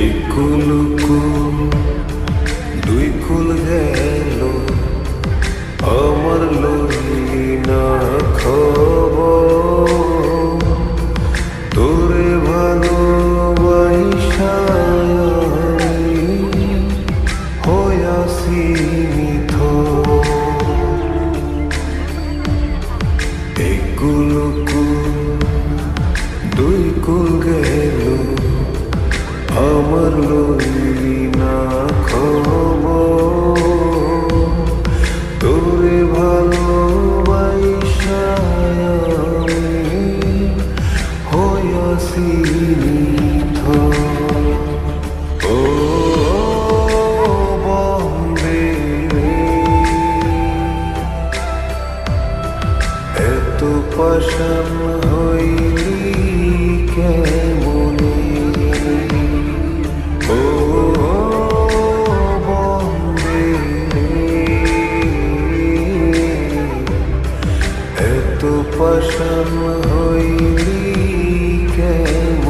একুলুকু দুই কুল গেল। আমার লই না খবর। তোরে ভালোবাসা হয়াসি মিথর একুলুকু দুই কুল গেল। আমার লইলি না খব তোরে ভালোবাসায় হইয়াছি হইলি পশম হইলি কেন?